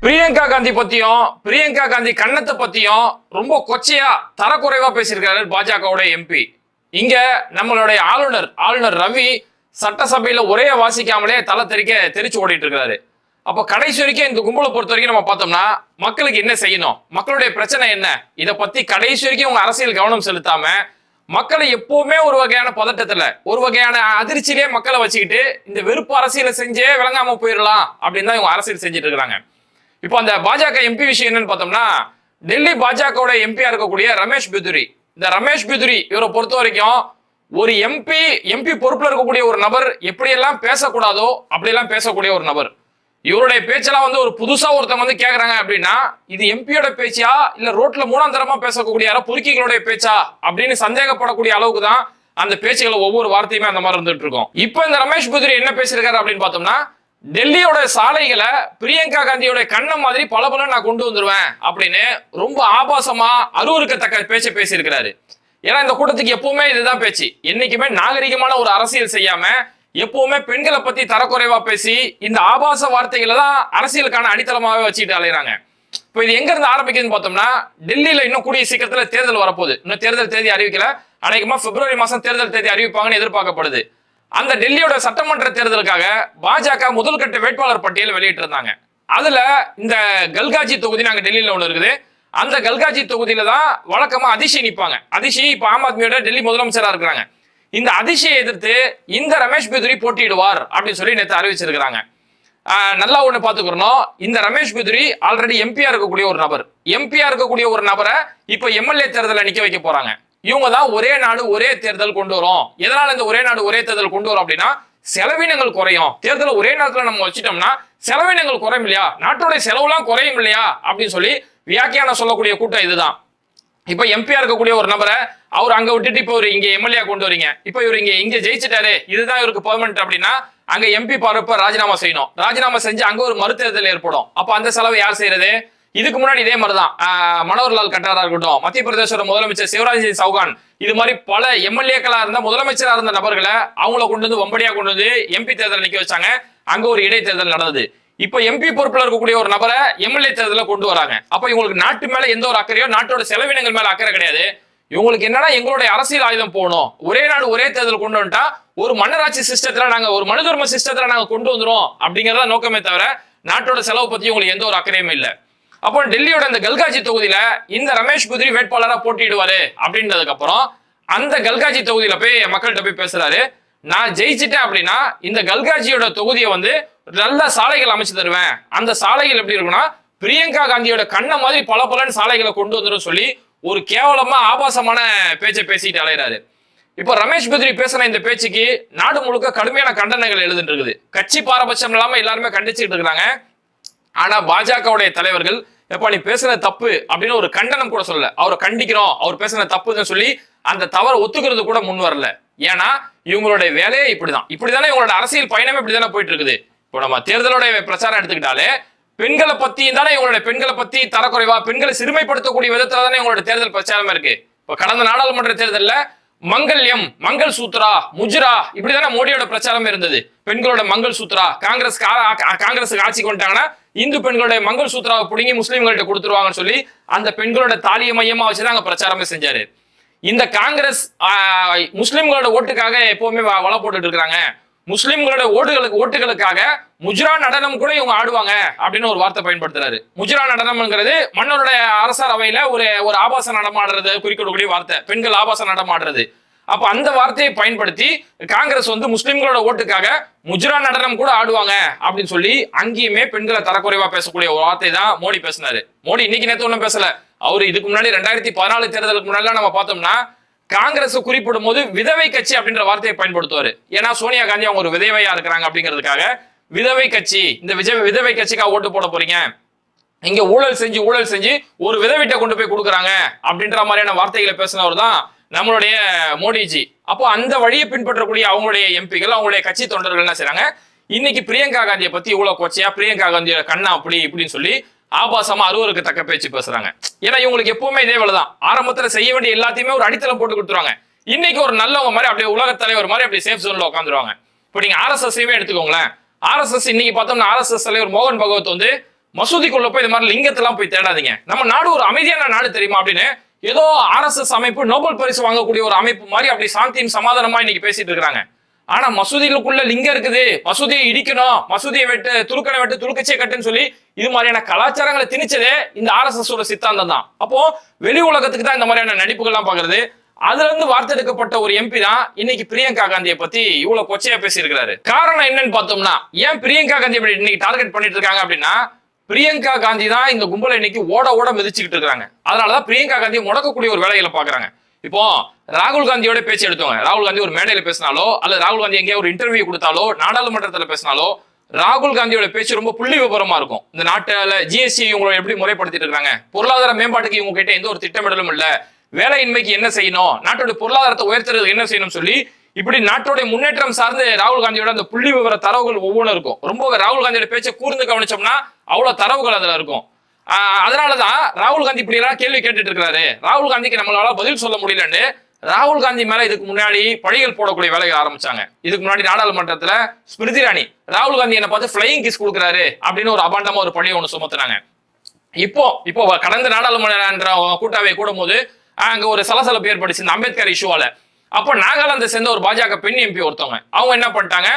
பிரியங்கா காந்தி பத்தியும் பிரியங்கா காந்தி கண்ணத்தை பத்தியும் ரொம்ப கொச்சையா தரக்குறைவா பேசியிருக்காரு பாஜகவுடைய எம்பி இங்க நம்மளுடைய ஆளுநர் ஆளுநர் ரவி சட்டசபையில ஒரே வாசிக்காமலே தலை தெறிக்க தெரிச்சு ஓடிட்டு இருக்காரு அப்ப கடைசி வரைக்கும் இந்த கும்பலை பொறுத்த வரைக்கும் நம்ம பார்த்தோம்னா மக்களுக்கு என்ன செய்யணும்? மக்களுடைய பிரச்சனை என்ன? இதை பத்தி கடைசி வரைக்கும் உங்க அரசியல் கவனம் செலுத்தாம மக்களை எப்பவுமே ஒரு வகையான பதட்டத்துல ஒரு வகையான அதிர்ச்சியிலே மக்களை வச்சுக்கிட்டு இந்த வெறுப்பு அரசியலை செஞ்சே விளங்காம போயிடலாம் அப்படின்னு தான் இவங்க அரசியல் செஞ்சுட்டு இருக்காங்க இப்போ அந்த பாஜக எம்பி விஷயம் என்னன்னு பார்த்தோம்னா டெல்லி பாஜகவோட எம்பியா இருக்கக்கூடிய ரமேஷ் பிதுரி. இந்த ரமேஷ் பிதுரி இவரை பொறுத்த வரைக்கும் ஒரு எம்பி எம்பி பொறுப்பில் இருக்கக்கூடிய ஒரு நபர் எப்படியெல்லாம் பேசக்கூடாதோ அப்படியெல்லாம் பேசக்கூடிய ஒரு நபர். இவருடைய பேச்செல்லாம் வந்து ஒரு புதுசாக ஒருத்தவங்க வந்து கேட்குறாங்க அப்படின்னா இது எம்பியோட பேச்சா இல்லை ரோட்டில் மூணாந்தரமாக பேசக்கூடிய யாரோ பொறுக்கிகளுடைய பேச்சா அப்படின்னு சந்தேகப்படக்கூடிய அளவுக்கு தான் அந்த பேச்சுகளை ஒவ்வொரு வார்த்தையுமே அந்த மாதிரி இருந்துட்டு இருக்கும். இப்போ இந்த ரமேஷ் புதிரி என்ன பேசியிருக்காரு அப்படின்னு பார்த்தோம்னா டெல்லியோட சாலைகளை பிரியங்கா காந்தியோட கண்ணம் மாதிரி பல பல நான் கொண்டு வந்துருவேன் அப்படின்னு ரொம்ப ஆபாசமா அருவருக்கத்தக்க பேச்சை பேசியிருக்கிறாரு. ஏன்னா இந்த கூட்டத்துக்கு எப்பவுமே இதுதான் பேச்சு. என்னைக்குமே நாகரிகமான ஒரு அரசியல் செய்யாம எப்பவுமே பெண்களை பத்தி தரக்குறைவா பேசி இந்த ஆபாச வார்த்தைகளை தான் அரசியலுக்கான அடித்தளமாவே வச்சுட்டு அலையிறாங்க. இப்போ இது எங்க இருந்து ஆரம்பிக்குதுன்னு பார்த்தோம்னா டெல்லியில இன்னும் கூடிய சீக்கிரத்துல தேர்தல் வரப்போகுது. இன்னும் தேர்தல் தேதி அறிவிக்கல. அநேகமா பிப்ரவரி மாசம் தேர்தல் தேதி அறிவிப்பாங்கன்னு எதிர்பார்க்கப்படுது. அந்த டெல்லியோட சட்டமன்ற தேர்தலுக்காக பாஜக முதல் கட்ட வேட்பாளர் பட்டியல் வெளியிட்டு இருந்தாங்க அதுல இந்த கல்காஜி தொகுதி நாங்க டெல்லியில ஒன்று இருக்குது. அந்த கல்காஜி தொகுதியில தான் வழக்கமா அதிஷி நிற்பாங்க அதிஷி இப்ப ஆம் ஆத்மியோட டெல்லி முதலமைச்சரா இருக்கிறாங்க. இந்த அதிசயை எதிர்த்து இந்த ரமேஷ் பிதுரி போட்டியிடுவார் அப்படின்னு சொல்லி நேற்று அறிவிச்சிருக்கிறாங்க. நல்லா ஒண்ணு பாத்துக்கிறோம் இந்த ரமேஷ் பிதுரி ஆல்ரெடி எம்பியா இருக்கக்கூடிய ஒரு நபர். எம்பியா இருக்கக்கூடிய ஒரு நபரை இப்ப எம்எல்ஏ தேர்தலில் நிக்க வைக்க போறாங்க. இவங்க தான் ஒரே நாடு ஒரே தேர்தல் கொண்டு வரும். எதனால இந்த ஒரே நாடு ஒரே தேர்தல் கொண்டு வரும் அப்படின்னா செலவினங்கள் குறையும். தேர்தலை ஒரே நேரத்தில் நம்ம வச்சுட்டோம்னா செலவினங்கள் குறையும் இல்லையா? நாட்டோட செலவுலாம் குறையும் இல்லையா? அப்படின்னு சொல்லி வியாக்கியானம் சொல்லக்கூடிய கூட்டம் இதுதான். இப்ப எம்பியா இருக்கக்கூடிய ஒரு நபரை அவர் அங்க விட்டுட்டு இப்போ ஒரு இங்க எம்எல்ஏ கொண்டு வரீங்க. இப்போ இவர் இங்க இங்க ஜெயிச்சிட்டாரு. இதுதான் இவருக்கு பெர்மனன்ட் அப்படின்னா அங்க எம்பி பரப்ப ராஜினாமா செய்யணும். ராஜினாமா செஞ்சு அங்க ஒரு மறுதேர்தல் ஏற்படும். அப்ப அந்த செலவு யார் செய்யறது? இதுக்கு முன்னாடி இதே மாதிரிதான். ஆஹ் மனோகர்லால் கட்டாரா இருக்கட்டும் மத்திய பிரதேசோட முதலமைச்சர் சிவராஜ் சிங் சௌகான் இது மாதிரி பல எம்எல்ஏக்களா இருந்த முதலமைச்சரா இருந்த நபர்களை அவங்கள கொண்டு வந்து வம்படியா கொண்டு வந்து எம்பி தேர்தல் நிக்க வச்சாங்க. அங்க ஒரு இடைத்தேர்தல் நடந்தது. இப்போ எம்பி பொறுப்புல இருக்கக்கூடிய ஒரு நபரை எம்எல்ஏ தேர்தலில் கொண்டு வராங்க. அப்ப இவங்களுக்கு நாட்டு மேல எந்த ஒரு அக்கறையோ நாட்டோட செலவினங்கள் மேல அக்கறை கிடையாது. இவங்களுக்கு என்னன்னா எங்களுடைய அரசியல் ஆயுதம் போகணும். ஒரே நாடு ஒரே தேர்தல் கொண்டு வந்துட்டா ஒரு மன்னராட்சி சிஸ்டத்துல நாங்க ஒரு மனுதர்ம சிஸ்டத்துல நாங்க கொண்டு வந்துடும் அப்படிங்கறத நோக்கமே தவிர நாட்டோட செலவு பத்தி உங்களுக்கு எந்த ஒரு அக்கறையுமே இல்லை. அப்போ டெல்லியோட இந்த கல்காஜி தொகுதியில இந்த ரமேஷ் குதிரி வேட்பாளரா போட்டியிடுவாரு அப்படின்றதுக்கு அப்புறம் அந்த கல்காஜி தொகுதியில போய் மக்கள்கிட்ட போய் பேசுறாரு. நான் ஜெயிச்சிட்டேன் அப்படின்னா இந்த கல்காஜியோட தொகுதியை வந்து நல்ல சாலைகள் அமைச்சு தருவேன். அந்த சாலைகள் எப்படி இருக்குன்னா பிரியங்கா காந்தியோட கண்ணை மாதிரி பல பலன் சாலைகளை கொண்டு வந்துடும் சொல்லி ஒரு கேவலமா ஆபாசமான பேச்சை பேசிட்டு அலையிறாரு. இப்போ ரமேஷ் குதிரி பேசின இந்த பேச்சுக்கு நாடு முழுக்க கடுமையான கண்டனங்கள் எழுதிட்டு இருக்குது கட்சி பாரபட்சம் இல்லாம எல்லாருமே கண்டிச்சுட்டு இருக்கிறாங்க. ஆனா பாஜகவுடைய தலைவர்கள் எப்பா நீ பேசுன தப்பு அப்படின்னு ஒரு கண்டனம் கூட சொல்லல. அவரை கண்டிக்கிறோம் அவர் பேசுன தப்புன்னு சொல்லி அந்த தவறை ஒத்துக்கிறது கூட முன் வரல. ஏன்னா இவங்களுடைய வேலையே இப்படிதான். இப்படிதானே இவங்களோட அரசியல் பயணமே இப்படிதானே போயிட்டு இருக்குது இப்போ நம்ம தேர்தலுடைய பிரச்சாரம் எடுத்துக்கிட்டாலே பெண்களை பத்தி தானே இவங்களுடைய பெண்களை பத்தி தரக்குறைவா பெண்களை சிறுமைப்படுத்தக்கூடிய விதத்துல தானே இவங்களோட தேர்தல் பிரச்சாரமா இருக்கு. இப்போ கடந்த நாடாளுமன்ற தேர்தலில் மங்கல்யம் மங்கள் சூத்ரா முஜ்ரா இப்படிதானே மோடியோட பிரச்சாரம் இருந்தது. பெண்களோட மங்கள் சூத்ரா காங்கிரஸ் காங்கிரஸ் ஆட்சி கொண்டாங்கன்னா இந்து பெண்களுடைய மங்கள் சூத்ராவை பிடுங்கி முஸ்லீம்கள்ட்ட கொடுத்துருவாங்கன்னு சொல்லி அந்த பெண்களோட தாலியை மையமா வச்சுதான் அங்க பிரச்சாரமே செஞ்சாரு. இந்த காங்கிரஸ் ஆஹ், முஸ்லிம்களோட ஓட்டுக்காக எப்பவுமே வள போட்டுட்டு இருக்கிறாங்க. முஸ்லிம்களோட ஓட்டுகளுக்கு ஓட்டுகளுக்காக முஜ்ரா நடனம் கூட இவங்க ஆடுவாங்க அப்படின்னு ஒரு வார்த்தை பயன்படுத்துறாரு. முஜ்ரா நடனம்ங்கிறது மன்னருடைய அரசர் அவையில ஒரு ஒரு ஆபாச நடமாடுறது குறிக்கக்கூடிய வார்த்தை. பெண்கள் ஆபாச நடமாடுறது அப்ப அந்த வார்த்தையை பயன்படுத்தி காங்கிரஸ் வந்து முஸ்லிம்களோட ஓட்டுக்காக முஜ்ரா நடனம் கூட ஆடுவாங்க அப்படின்னு சொல்லி அங்கேயுமே பெண்களை தரக்குறைவா பேசக்கூடிய ஒரு வார்த்தை தான் மோடி பேசினாரு. மோடி இன்னைக்கு நேற்று ஒன்றும் பேசல. அவரு இதுக்கு முன்னாடி ரெண்டாயிரத்தி பதினாலு தேர்தலுக்கு முன்னாடி நம்ம பார்த்தோம்னா காங்கிரஸ் குறிப்பிடும் போது விதவை கட்சி அப்படின்ற வார்த்தையை பயன்படுத்துவார். ஏன்னா சோனியா காந்தி அவங்க ஒரு விதவையா இருக்கிறாங்க அப்படிங்கிறதுக்காக விதவை கட்சி இந்த விஜய் விதவை கட்சிக்காக ஓட்டு போட போறீங்க? இங்க ஊழல் செஞ்சு ஊழல் செஞ்சு ஒரு விதவிட்ட கொண்டு போய் கொடுக்குறாங்க அப்படின்ற மாதிரியான வார்த்தைகளை பேசினவர் தான் நம்மளுடைய மோடிஜி. அப்போ அந்த வழியை பின்பற்றக்கூடிய அவங்களுடைய எம்பிகள் அவங்களுடைய கட்சி தொண்டர்கள் என்ன செய்றாங்க? இன்னைக்கு பிரியங்கா காந்தியை பத்தி இவ்வளவு கொச்சையா பிரியங்கா காந்தியோட கண்ணா அப்படி இப்படின்னு சொல்லி ஆபாசமா அருவருக்கு தக்க பேச்சு பேசுறாங்க. ஏன்னா இவங்களுக்கு எப்பவுமே இதே வேலைதான். ஆரம்பத்துல செய்ய வேண்டிய எல்லாத்தையுமே ஒரு அடித்தளம் போட்டு கொடுத்துருவாங்க. இன்னைக்கு ஒரு நல்லவங்க மாதிரி அப்படியே உலக தலைவர் மாதிரி அப்படியே சேஃப் ஜோன்ல உட்காந்துருவாங்க. இப்போ நீங்க ஆர்எஸ்எஸ்ஸையுமே எடுத்துக்கோங்களேன். ஆர்எஸ்எஸ் இன்னைக்கு பார்த்தோம்னா ஆர்எஸ்எஸ் தலைவர் மோகன் பகவத் வந்து மசூதிக்குள்ள போய் இந்த மாதிரி லிங்கத்தெல்லாம் போய் தேடாதீங்க. நம்ம நாடு ஒரு அமைதியான நாடு தெரியுமா அப்படின்னு ஏதோ ஆர்எஸ்எஸ் அமைப்பு நோபல் பரிசு வாங்கக்கூடிய ஒரு அமைப்பு மாதிரி அப்படி சாந்தியும் சமாதானமா இன்னைக்கு பேசிட்டு இருக்காங்க ஆனா மசூதிகளுக்குள்ள லிங்கம் இருக்குது. மசூதியை இடிக்கணும். மசூதியை வெட்டு துருக்கனை வெட்டு துருக்கச்சே கட்டுன்னு சொல்லி இது மாதிரியான கலாச்சாரங்களை திணிச்சதே இந்த ஆர்எஸ்எஸ் ஓட சித்தாந்தம் தான். அப்போ வெளி உலகத்துக்கு தான் இந்த மாதிரியான நடிப்புகள்லாம் பாக்குறது. அதுல இருந்து வார்த்தெடுக்கப்பட்ட ஒரு எம்பி தான் இன்னைக்கு பிரியங்கா காந்தியை பத்தி இவ்வளவு கொச்சையா பேசியிருக்கிறாரு. காரணம் என்னன்னு பார்த்தோம்னா ஏன் பிரியங்கா காந்தி இப்படி இன்னைக்கு டார்கெட் பண்ணிட்டு இருக்காங்க அப்படின்னா பிரியங்கா காந்தி தான் இந்த கும்பலை இன்னைக்கு ஓட ஓட மிதிச்சுக்கிட்டு இருக்காங்க அதனாலதான் பிரியங்கா காந்தி முடக்கக்கூடிய ஒரு வேலைகளை பாக்குறாங்க. இப்போ ராகுல் காந்தியோட பேச்சு எடுத்தோங்க. ராகுல் காந்தி ஒரு மேடையில பேசினாலோ அல்லது ராகுல் காந்தி எங்கேயோ ஒரு இன்டர்வியூ கொடுத்தாலோ நாடாளுமன்றத்துல பேசினாலோ ராகுல் காந்தியோட பேச்சு ரொம்ப புள்ளி விபரமா இருக்கும். இந்த நாட்டுல ஜிஎஸ்டி இவங்களை எப்படி முறைப்படுத்திட்டு இருக்காங்க? பொருளாதார மேம்பாட்டுக்கு இவங்க கிட்ட எந்த ஒரு திட்டமிடலும் இல்ல. வேலையின்மைக்கு என்ன செய்யணும்? நாட்டோட பொருளாதாரத்தை உயர்த்துறதுக்கு என்ன செய்யணும் சொல்லி இப்படி நாட்டோட முன்னேற்றம் சார்ந்து ராகுல் காந்தியோட அந்த புள்ளி விவர தரவுகள் ஒவ்வொன்றும் இருக்கும். ரொம்ப ராகுல் காந்தியோட பேச்சை கூர்ந்து கவனிச்சோம்னா அவ்வளவு தரவுகள் அதுல இருக்கும். ஆஹ் அதனாலதான் ராகுல் காந்தி இப்படி எல்லாம் கேள்வி கேட்டுட்டு இருக்கிறாரு ராகுல் காந்திக்கு நம்மளால பதில் சொல்ல முடியலன்னு ராகுல் காந்தி மேல இதுக்கு முன்னாடி பழிகள் போடக்கூடிய வேலைகள் ஆரம்பிச்சாங்க. இதுக்கு முன்னாடி நாடாளுமன்றத்துல ஸ்மிருதி ராணி ராகுல் காந்தி என்ன பார்த்து ஃபிளையிங் கிஸ் கொடுக்குறாரு அப்படின்னு ஒரு அபாண்டமா ஒரு பழியை ஒன்று சுமத்துனாங்க. இப்போ இப்போ கடந்த நாடாளுமன்ற கூட்டாவை கூடும் போது அங்க ஒரு சலசலப்பு ஏற்பட்டுச்சு இந்த அம்பேத்கர் இஷ்யூவால அப்போ நாகாலாந்தை சேர்ந்த ஒரு பாஜக பெண் எம்பி ஒருத்தவங்க. அவங்க என்ன பண்ணிட்டாங்க?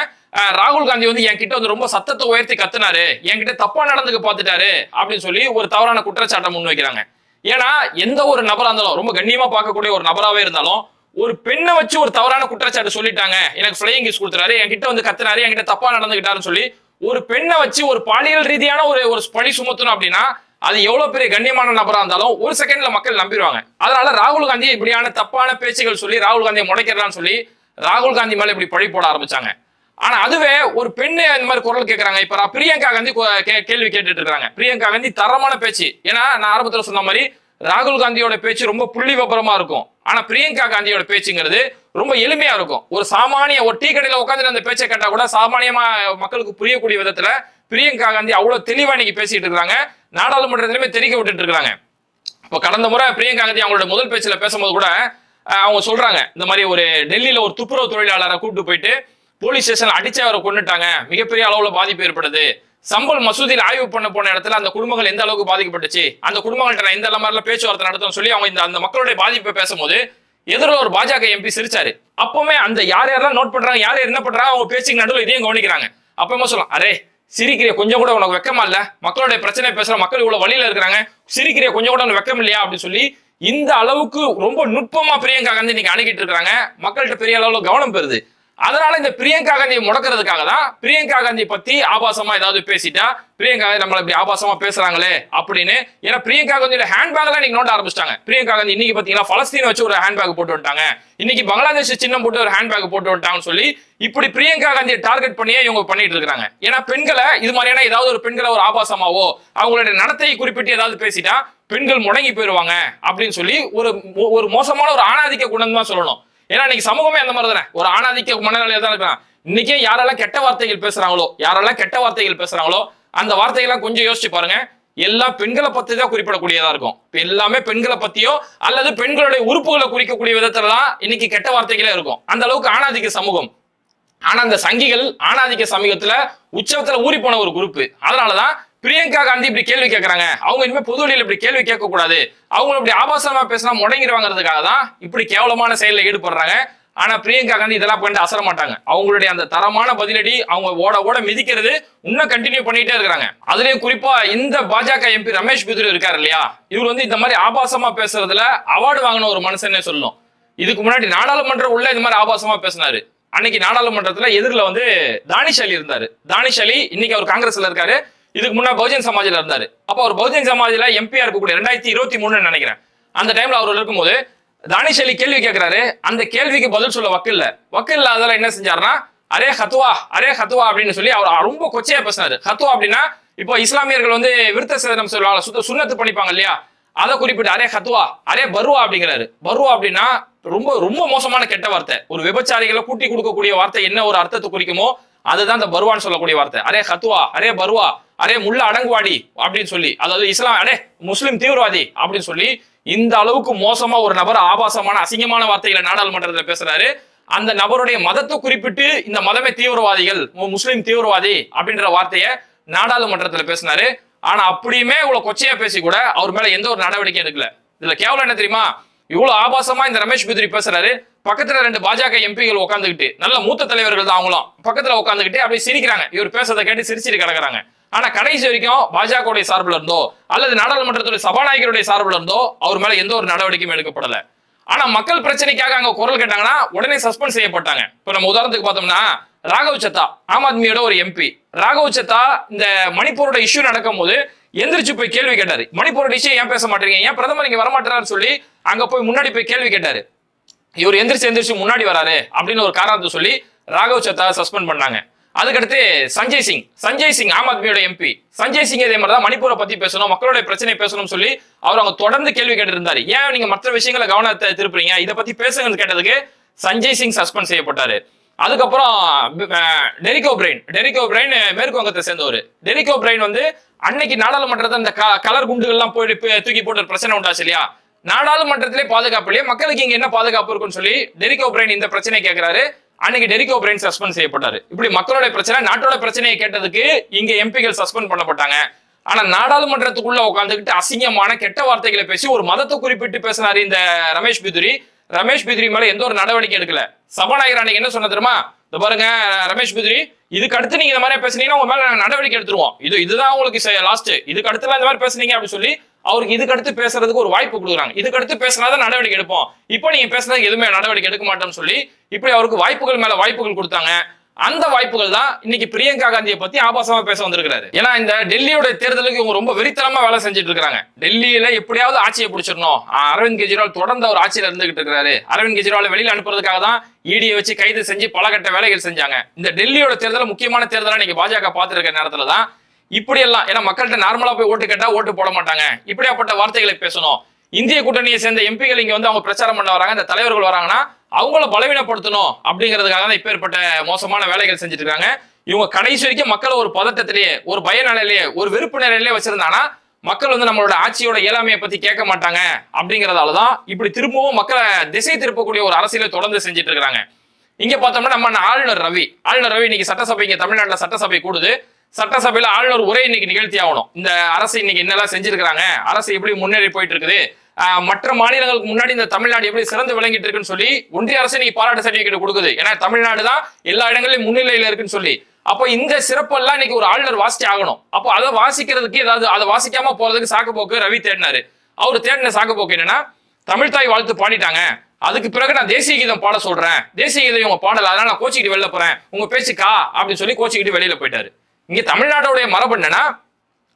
ராகுல் காந்தி வந்து என்கிட்ட வந்து ரொம்ப சத்தத்தை உயர்த்தி கத்துனாரு. என்கிட்ட தப்பா நடந்துக்க பார்த்துட்டாரு அப்படின்னு சொல்லி ஒரு தவறான குற்றச்சாட்டை முன் வைக்கிறாங்க. ஏன்னா எந்த ஒரு நபரா இருந்தாலும் ரொம்ப கண்ணியமா பார்க்கக்கூடிய ஒரு நபராவே இருந்தாலும் ஒரு பெண்ணை வச்சு ஒரு தவறான குற்றச்சாட்டு சொல்லிட்டாங்க. எனக்கு ஃபிளையிங் கிஸ் கொடுத்துறாரு என்கிட்ட வந்து கத்துனாரு என்கிட்ட தப்பா நடந்துகிட்டாருன்னு சொல்லி ஒரு பெண்ணை வச்சு ஒரு பாலியல் ரீதியான ஒரு ஒரு பழி சுமத்தணும் அப்படின்னா அது எவ்வளவு பெரிய கண்ணியமான நபரா இருந்தாலும் ஒரு செகண்ட்ல மக்கள் நம்பிடுவாங்க. அதனால ராகுல் காந்தி இப்படியான தப்பான பேச்சுகள் சொல்லி ராகுல் காந்தியை முடைக்கிறான்னு சொல்லி ராகுல் காந்தி மேல இப்படி பழி போட ஆரம்பிச்சாங்க. ஆனா அதுவே ஒரு பெண்ணு இந்த மாதிரி குரல் கேட்கறாங்க இப்ப ரா- பிரியங்கா காந்தி கே- கேள்வி கேட்டுட்டு இருக்காங்க பிரியங்கா காந்தி தரமான பேச்சு. ஏன்னா நான் ஆரம்பத்துல சொன்ன மாதிரி ராகுல் காந்தியோட பேச்சு ரொம்ப புள்ளி விபரமா இருக்கும். ஆனா பிரியங்கா காந்தியோட பேச்சுங்கிறது ரொம்ப எளிமையா இருக்கும். ஒரு சாமானிய ஒரு டீ கடையில உட்காந்து அந்த பேச்சை கேட்டா கூட சாமானியமா மக்களுக்கு புரியக்கூடிய விதத்துல பிரியங்கா காந்தி அவ்வளவு தெளிவா இன்னைக்கு பேசிட்டு இருக்காங்க நாடாளுமன்றத்திலுமே தெரிவிக்க விட்டுட்டு இருக்காங்க இப்போ கடந்த முறை பிரியங்கா காந்தி அவங்களோட முதல் பேச்சுல பேசும்போது கூட அவங்க சொல்றாங்க இந்த மாதிரி ஒரு டெல்லியில ஒரு துப்புரவு தொழிலாளரை கூப்பிட்டு போயிட்டு போலீஸ் ஸ்டேஷன் அடிச்சு அவரை கொண்டுட்டாங்க மிகப்பெரிய அளவுல பாதிப்பு ஏற்படுது. சம்பல் மசூதியில் ஆய்வு பண்ண போன இடத்துல அந்த குடும்பங்கள் எந்த அளவுக்கு பாதிக்கப்பட்டுச்சு? அந்த குடும்பங்கள்ட்ட நான் எந்த மாதிரிலாம் பேச்சுவார்த்தை நடத்தும் சொல்லி அவங்க இந்த அந்த மக்களுடைய பாதிப்பை பேசும்போது எதிரில் ஒரு பாஜக எம்பி சிரிச்சாரு. அப்பவுமே அந்த யார் யாரெல்லாம் நோட் பண்றாங்க யார் யார் என்ன பண்றாங்க அவங்க பேச்சுக்கு நடுவில் இதையும் கவனிக்கிறாங்க. அப்பமா சொல்லலாம் அரே சிரிக்கிற கொஞ்சம் கூட உனக்கு வெக்கமா இல்ல? மக்களுடைய பிரச்சனை பேசுற மக்கள் இவ்வளவு வழியில இருக்கிறாங்க. சிரிக்கிற கொஞ்சம் கூட உனக்கு வெக்கம் இல்லையா? அப்படின்னு சொல்லி இந்த அளவுக்கு ரொம்ப நுட்பமா பிரியங்கா காந்தி இன்னைக்கு அணுகிட்டு இருக்காங்க மக்கள்கிட்ட பெரிய அளவுல கவனம் பெறுது. அதனால இந்த பிரியங்கா காந்தியை முடக்கிறதுக்காக தான் பிரியங்கா காந்தி பத்தி ஆபாசமா ஏதாவது பேசிட்டா பிரியங்கா காந்தி நம்மள இப்படி ஆபாசமா பேசுறாங்களே அப்படின்னு. ஏன்னா பிரியங்கா காந்தியோட ஹேண்ட்பேக் எல்லாம் இன்னைக்கு நோட்ட ஆரம்பிச்சிட்டாங்க. பிரியங்கா காந்தி இன்னைக்கு பாத்தீங்கன்னா பலஸ்தீனை வச்சு ஒரு ஹேண்ட்பேக் போட்டு விட்டாங்க இன்னைக்கு பங்களாதேஷ் சின்னம் போட்டு ஒரு ஹேண்ட்பேக் போட்டு விட்டாங்கன்னு சொல்லி இப்படி பிரியங்கா காந்தியை டார்கெட் பண்ணியே இவங்க பண்ணிட்டு இருக்காங்க ஏன்னா பெண்களை இது மாதிரியான ஏதாவது ஒரு பெண்களை ஒரு ஆபாசமாவோ அவங்களுடைய நடத்தையை குறிப்பிட்டு ஏதாவது பேசிட்டா பெண்கள் முடங்கி போயிருவாங்க அப்படின்னு சொல்லி ஒரு ஒரு மோசமான ஒரு ஆணாதிக்க குணம் தான் சொல்லணும். ஏன்னா இன்னைக்கு சமூகமே அந்த மாதிரி தானே ஒரு ஆணாதிக்க மனநிலையில தான் இருக்கிறான். இன்னைக்கே யாரெல்லாம் கெட்ட வார்த்தைகள் பேசுறாங்களோ யாரெல்லாம் கெட்ட வார்த்தைகள் பேசுறாங்களோ அந்த வார்த்தைகள்லாம் கொஞ்சம் யோசிச்சு பாருங்க. எல்லாம் பெண்களை பத்தி தான் குறிப்பிடக்கூடியதா இருக்கும். இப்ப எல்லாமே பெண்களை பத்தியோ அல்லது பெண்களுடைய உறுப்புகளை குறிக்கக்கூடிய விதத்துல தான் இன்னைக்கு கெட்ட வார்த்தைகளே இருக்கும். அந்த அளவுக்கு ஆணாதிக்க சமூகம். ஆனா அந்த சங்கிகள் ஆணாதிக்க சமூகத்துல உச்சத்துல ஊறி போன ஒரு குரூப் அதனாலதான் பிரியங்கா காந்தி இப்படி கேள்வி கேட்கறாங்க அவங்க இனிமே பொது வழியில் இப்படி கேள்வி கேட்க கூடாது அவங்க இப்படி ஆபாசமா பேசினா முடங்கிடுவாங்கிறதுக்காக தான் இப்படி கேவலமான செயலில் ஈடுபடுறாங்க. ஆனா பிரியங்கா காந்தி இதெல்லாம் பண்ணிட்டு அசர மாட்டாங்க. அவங்களுடைய அந்த தரமான பதிலடி அவங்க ஓட ஓட மிதிக்கிறது இன்னும் கண்டினியூ பண்ணிட்டே இருக்கிறாங்க. அதுலயும் குறிப்பா இந்த பாஜக எம்பி ரமேஷ் பிதுரி இருக்காரு இல்லையா? இவர் வந்து இந்த மாதிரி ஆபாசமா பேசுறதுல அவார்டு வாங்கின ஒரு மனுஷனே சொல்லணும். இதுக்கு முன்னாடி நாடாளுமன்றம் உள்ள இந்த மாதிரி ஆபாசமா பேசினாரு. அன்னைக்கு நாடாளுமன்றத்துல எதிரில் வந்து தானிஷ் அலி இருந்தாரு. தானிஷ் அலி இன்னைக்கு அவர் காங்கிரஸ்ல இருக்காரு. இதுக்கு முன்னாடி பகுஜன் சமாஜ்ல இருந்தாரு. அப்ப அவர் பகுஜன் சமாஜ்ல எம்பியா இருக்கக்கூடிய ரெண்டாயிரத்தி இருபத்தி மூணுன்னு நினைக்கிறேன். அந்த டைம்ல அவர் இருக்கும்போது தானிஷ் அலி கேள்வி கேட்கிறாரு அந்த கேள்விக்கு பதில் சொல்ல வக்கில்ல வக்கில் அதெல்லாம் என்ன செஞ்சாருன்னா அரே ஹத்துவா அரே ஹத்துவா அப்படின்னு சொல்லி அவர் ரொம்ப கொச்சையா பேசினாரு. ஹத்துவா அப்படின்னா இப்போ இஸ்லாமியர்கள் வந்து விருத்த சேதனம் சொல்லுவாங்க சுத்த சுண்ணத்து பண்ணிப்பாங்க இல்லையா? அதை குறிப்பிட்டு அரே ஹத்வா அரே பருவா அப்படிங்கிறாரு. பருவா அப்படின்னா ரொம்ப ரொம்ப மோசமான கெட்ட வார்த்தை. ஒரு விபச்சாரிகளை கூட்டி கொடுக்கக்கூடிய வார்த்தை என்ன ஒரு அர்த்தத்தை குறிக்குமோ அதுதான் இந்த பருவான்னு சொல்லக்கூடிய வார்த்தை. அரே ஹத்துவா அரே பருவா அரே முள்ள அடங்குவாடி அப்படின்னு சொல்லி. அதாவது இஸ்லாம் அரே முஸ்லிம் தீவிரவாதி அப்படின்னு சொல்லி இந்த அளவுக்கு மோசமா ஒரு நபர் ஆபாசமான அசிங்கமான வார்த்தைகளை நாடாளுமன்றத்தில் பேசுறாரு. அந்த நபருடைய மதத்தை குறிப்பிட்டு இந்த மதமே தீவிரவாதிகள் மு- முஸ்லிம் தீவிரவாதி அப்படின்ற வார்த்தையை நாடாளுமன்றத்தில் பேசினாரு. ஆனா அப்படியுமே இவ்வளவு கொச்சையா பேசி கூட அவர் மேல எந்த ஒரு நடவடிக்கை எடுக்கல. இதுல கேவலம் என்ன தெரியுமா? இவ்வளவு ஆபாசமா இந்த ரமேஷ் பித்ரி பேசுறாரு. பக்கத்துல ரெண்டு பாஜக எம்பிகள் உட்காந்துக்கிட்டு நல்ல மூத்த தலைவர்கள் தான் அவங்களும். பக்கத்துல உட்காந்துக்கிட்டு அப்படியே சிரிக்கிறாங்க. இவர் பேசுறதை கேட்டு சிரிச்சிட்டு கிடக்குறாங்க. ஆனா கடைசி வரைக்கும் பாஜகவுடைய சார்பில் இருந்தோ அல்லது நாடாளுமன்றத்துடைய சபாநாயகருடைய சார்பில் இருந்தோ அவர் மேல எந்த ஒரு நடவடிக்கையும் எடுக்கப்படல. ஆனா மக்கள் பிரச்சனைக்காக அங்க குரல் கேட்டாங்கன்னா உடனே சஸ்பெண்ட் செய்யப்பட்டாங்க. இப்ப நம்ம உதாரணத்துக்கு பார்த்தோம்னா ராகவ் சத்தா ஆம் ஆத்மியோட ஒரு எம்பி. ராகவ் சத்தா இந்த மணிப்பூரோட இஷ்யூ நடக்கும் போது எந்திரிச்சு போய் கேள்வி கேட்டாரு. மணிப்பூரோட இஷ்யூ ஏன் பேச மாட்டீங்க ஏன் பிரதமர் இங்க வரமாட்டாரு சொல்லி அங்க போய் முன்னாடி போய் கேள்வி கேட்டாரு. இவர் எந்திரிச்சு எந்திரிச்சு முன்னாடி வராரு அப்படின்னு ஒரு காரணத்தை சொல்லி ராகவ் சத்தா சஸ்பெண்ட் பண்ணாங்க. அதுக்கடுத்து சஞ்சய் சிங் சஞ்சய் சிங் ஆம் ஆத்மியோட எம்பி சஞ்சய் சிங் இதே மாதிரி தான் மணிப்பூரை பத்தி பேசணும் மக்களுடைய பிரச்சனை பேசணும்னு சொல்லி அவர் அவங்க தொடர்ந்து கேள்வி கேட்டு இருந்தாரு ஏன் நீங்க மற்ற விஷயங்களை கவனத்தை திருப்புறீங்க? இதை பத்தி பேசுங்கன்னு கேட்டதுக்கு சஞ்சய் சிங் சஸ்பெண்ட் செய்யப்பட்டாரு. அதுக்கப்புறம் டெரிகோ பிரெயின் டெரிகோ பிரெயின் மேற்கு வங்கத்தை சேர்ந்தவர். டெரிகோ பிரெயின் வந்து அன்னைக்கு நாடாளுமன்றத்தை இந்த க- கலர் குண்டுகள்லாம் போயிட்டு தூக்கி போட்டு ஒரு பிரச்சனை உண்டாச்சு இல்லையா? நாடாளுமன்றத்திலே பாதுகாப்பு இல்லையா? மக்களுக்கு இங்க என்ன பாதுகாப்பு இருக்குன்னு சொல்லி டெரிக் பிரெயின் இந்த பிரச்சனை கேட்கிறாரு அன்னைக்கு டெரிக் பிரெயின் சஸ்பெண்ட் செய்யப்பட்டாரு. இப்படி மக்களோட பிரச்சனை நாட்டோட பிரச்சனையை கேட்டதுக்கு இங்க எம்பிகள் சஸ்பெண்ட் பண்ணப்பட்டாங்க. ஆனா நாடாளுமன்றத்துக்குள்ள உட்காந்துக்கிட்டு அசிங்கமான கெட்ட வார்த்தைகளை பேசி ஒரு மதத்தை குறிப்பிட்டு பேசினாரு இந்த ரமேஷ் பிதுரி. ரமேஷ் பிதுரி மேல எந்த ஒரு நடவடிக்கை எடுக்கல. சபாநாயகர் அன்னைக்கு என்ன சொன்ன தெரியுமா? இந்த பாருங்க ரமேஷ் பிதுரி இதுக்கு அடுத்து நீங்க இந்த மாதிரி பேசுனீங்கன்னா உங்க மேல நடவடிக்கை எடுத்துருவோம். இது இதுதான் உங்களுக்கு லாஸ்ட் இதுக்கு அடுத்துலாம் இந்த மாதிரி பேசுனீங்க அப்படின்னு சொல்லி அவருக்கு இதுக்கு அடுத்து பேசுறதுக்கு ஒரு வாய்ப்பு கொடுக்குறாங்க. இதுக்கு அடுத்து பேசினாதான் நடவடிக்கை எடுப்போம். இப்போ நீங்க பேசுனதுக்கு எதுவுமே நடவடிக்கை எடுக்க மாட்டோம்னு சொல்லி இப்படி அவருக்கு வாய்ப்புகள் மேல வாய்ப்புகள் கொடுத்தாங்க. அந்த வாய்ப்புகள் தான் இன்னைக்கு பிரியங்கா காந்தியை பத்தி ஆபாசமா பேச வந்திருக்கிறாரு. ஏன்னா இந்த டெல்லியோட தேர்தலுக்கு இவங்க ரொம்ப வெறித்தனமா வேலை செஞ்சுட்டு இருக்காங்க டெல்லியில எப்படியாவது ஆட்சியை பிடிச்சிடணும். அரவிந்த் கெஜ்ரிவால் தொடர்ந்து அவர் ஆட்சியில இருந்துகிட்டு இருக்கிறாரு. அரவிந்த் கெஜ்ரிவால் வெளியில அனுப்புறதுக்காக தான் இடியை வச்சு கைது செஞ்சு பல கட்ட வேலைகள் செஞ்சாங்க. இந்த டெல்லியோட தேர்தல முக்கியமான தேர்தலா இன்னைக்கு பாஜக பாத்துருக்க நேரத்துல தான் இப்படி எல்லாம் ஏன்னா மக்கள்கிட்ட நார்மலா போய் ஓட்டு கேட்டா ஓட்டு போட மாட்டாங்க. இப்படியாப்பட்ட வார்த்தைகளை பேசணும். இந்திய கூட்டணியை சேர்ந்த எம்பிகள் இங்க வந்து அவங்க பிரச்சாரம் பண்ண வராங்க. இந்த தலைவர்கள் வராங்கன்னா அவங்கள பலவீனப்படுத்தணும் அப்படிங்கிறதுக்காக தான் இப்பேற்பட்ட மோசமான வேலைகள் செஞ்சுட்டு இருக்காங்க இவங்க கடைசி வரைக்கும் மக்களை ஒரு பதட்டத்திலேயே ஒரு பய நிலையிலேயே ஒரு வெறுப்பு நிலையிலேயே வச்சிருந்தாங்கன்னா மக்கள் வந்து நம்மளோட ஆட்சியோட இயலாமையை பத்தி கேட்க மாட்டாங்க அப்படிங்கறதால தான் இப்படி திரும்பவும் மக்களை திசை திருப்பக்கூடிய ஒரு அரசியலை தொடர்ந்து செஞ்சுட்டு இருக்காங்க இங்க பார்த்தோம்னா நம்ம ஆளுநர் ரவி. ஆளுநர் ரவி இன்னைக்கு சட்டசபை இங்க தமிழ்நாட்டில் சட்டசபை கூடுது. சட்டசபையில ஆளுநர் உரை இன்னைக்கு நிகழ்த்தி ஆகணும். இந்த அரசு இன்னைக்கு என்னெல்லாம் செஞ்சிருக்கிறாங்க? அரசு எப்படி முன்னேறி போயிட்டு இருக்குது மற்ற மாநிலங்களுக்கு முன்னாடி இந்த தமிழ்நாடு எப்படி சிறந்து விளங்கிட்டு இருக்குன்னு சொல்லி ஒன்றிய அரசு இன்னைக்கு பாராட்டு சர்டிபிகேட் கொடுக்குது. ஏன்னா தமிழ்நாடு தான் எல்லா இடங்களிலும் முன்னிலையில இருக்குன்னு சொல்லி. அப்போ இந்த சிறப்பெல்லாம் இன்னைக்கு ஒரு ஆளுநர் வாசிச்சு ஆகணும். அப்போ அதை வாசிக்கிறதுக்கு ஏதாவது அதை வாசிக்காம போறதுக்கு சாக்குப்போக்கு ரவி தேடினாரு. அவர் தேடின சாக்குப்போக்கு என்னன்னா தமிழ்தாய் வாழ்த்து பாடிட்டாங்க. அதுக்கு பிறகு நான் தேசிய கீதம் பாட சொல்றேன். தேசிய கீதம் இவங்க பாடல. அதனால நான் கோச்சிக்கிட்டு வெளில போறேன். உங்க பேச்சுக்கா அப்படின்னு சொல்லி கோச்சிக்கிட்டு வெளியில போயிட்டாரு. இங்க தமிழ்நாட்டோடைய மரபு என்னன்னா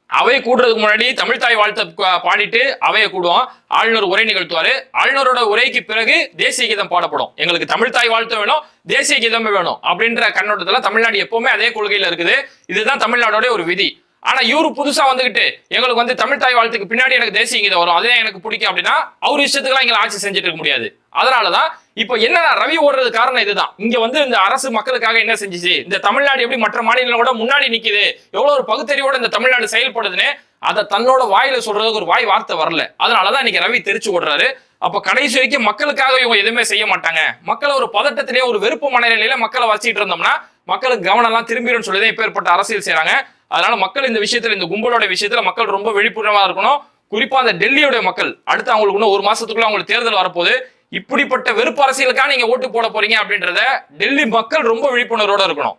அவை கூடுறதுக்கு முன்னாடி தமிழ்தாய் வாழ்த்த பாடிட்டு அவையை கூடுவோம். ஆளுநர் உரை நிகழ்த்துவாரு. ஆளுநரோட உரைக்கு பிறகு தேசிய கீதம் பாடப்படும். எங்களுக்கு தமிழ் தாய் வாழ்த்து வேணும் தேசிய கீதமே வேணும் அப்படின்ற கண்ணோட்டத்துல தமிழ்நாடு எப்பவுமே அதே கொள்கையில இருக்குது. இதுதான் தமிழ்நாடோடைய ஒரு விதி. ஆனா இவரு புதுசா வந்துகிட்டு எங்களுக்கு வந்து தமிழ் தாய் வாழ்த்துக்கு பின்னாடி எனக்கு தேசிய கீதம் வரும். அதே எனக்கு பிடிக்கும் அப்படின்னா அவர் இஷ்டத்துக்குலாம் எங்களை ஆட்சி செஞ்சுட்டு இருக்க முடியாது. அதனாலதான் இப்போ என்ன ரவி ஓடுறது காரணம் இதுதான். இங்க வந்து இந்த அரசு மக்களுக்காக என்ன செஞ்சுச்சு? இந்த தமிழ்நாடு எப்படி மற்ற மாநிலங்களோட முன்னாடி நிக்குது? எவ்வளவு ஒரு பகுத்தறிவோட இந்த தமிழ்நாடு செயல்படுதுன்னு அதை தன்னோட வாயில சொல்றதுக்கு ஒரு வாய் வார்த்தை வரல. அதனாலதான் இன்னைக்கு ரவி தெரிச்சு ஓடுறாரு. அப்ப கடைசி வரைக்கும் மக்களுக்காக இவங்க எதுவுமே செய்ய மாட்டாங்க. மக்களை ஒரு பதட்டத்திலேயே ஒரு வெறுப்பு மனநிலையில மக்களை வச்சிட்டு இருந்தோம்னா மக்களுக்கு கவனம் எல்லாம் திரும்பிடும் சொல்லிதான் இப்ப ஏற்பட்ட அரசியல் செய்யறாங்க அதனால மக்கள் இந்த விஷயத்துல இந்த கும்பலோட விஷயத்துல மக்கள் ரொம்ப விழிப்புணர்வா இருக்கணும். குறிப்பா அந்த டெல்லியோட மக்கள் அடுத்து அவங்களுக்கு இன்னும் ஒரு மாசத்துக்குள்ள அவங்களுக்கு தேர்தல் வரப்போது இப்படிப்பட்ட வெறுப்பு அரசியலுக்காக நீங்க ஓட்டு போட போறீங்க அப்படின்றத டெல்லி மக்கள் ரொம்ப விழிப்புணர்வோட இருக்கணும்.